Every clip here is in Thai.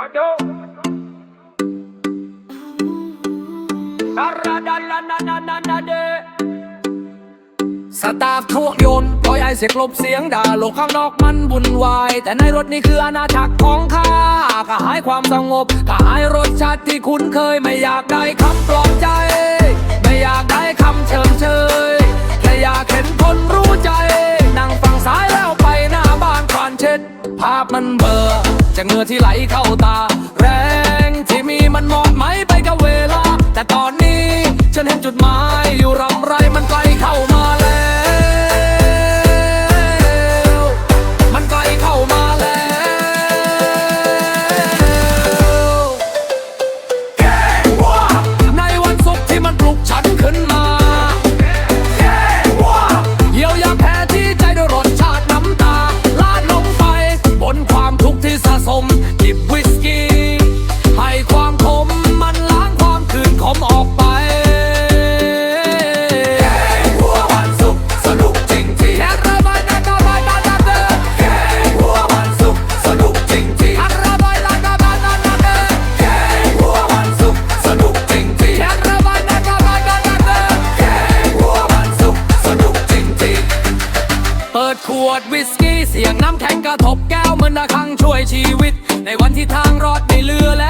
Wajo. Aradalanadanade. สตาฟทวกยนปล่อยไอเสียกลบเสียงด่าโลกข้างนอกมันบุ่นวาย แต่ในรถนี่คืออาณาจักรของข้ากระหายความสงบกระหายรสชาติที่คุ้นเคยไม่อยากได้คำปลอบใจ ไม่อยากได้คำเชิญเชยแค่อยากเห็นคนรู้ใจ นั่งฝั่งซ้ายแล้วไปหน้าบ้านควานเช็ด ภาพมันเบลอ จากเหงื่อที่ไหลเข้าตา ดขวดวิสกี้เสียงน้ำแข็งกระทบแก้วเหมือนระฆังช่วยชีวิต ในวันที่ทางรอดไม่เลือแล้ว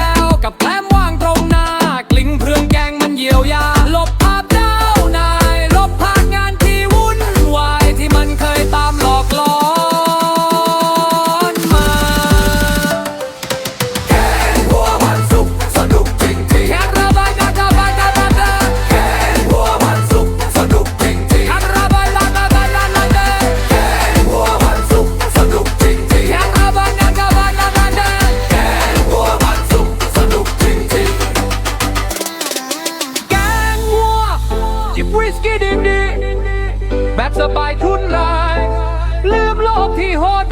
วิสกี้ดิบดีแบบสบายทุนลาย ลืมโลกที่โหด